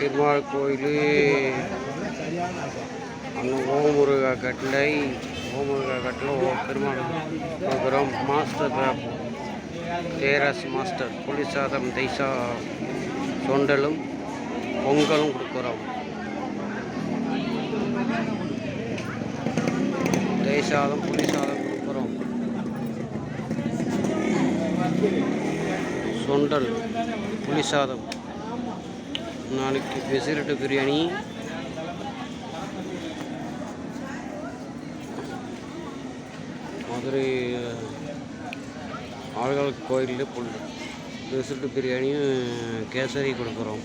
பெருமாள் கோயில். அங்கே ஓமுருகா கட்டளை ஓமுருகா கட்டளை ஓ பெருமாள் கொடுக்குறோம் மாஸ்டர் தேராஸ் மாஸ்டர் புளிசாதம் தைசா தொண்டலும் பொங்கலும் கொடுக்குறோம். தைசாதம் புளிசாதம் கொடுக்குறோம். சுண்டல் புளிசாதம் நாளைக்கு பெசிலிட்டு பிரியாணி. மதுரை ஆழ்கால் கோயிலில் பொண்ணு பெசிலிட்டு பிரியாணியும் கேசரி கொடுக்குறோம்.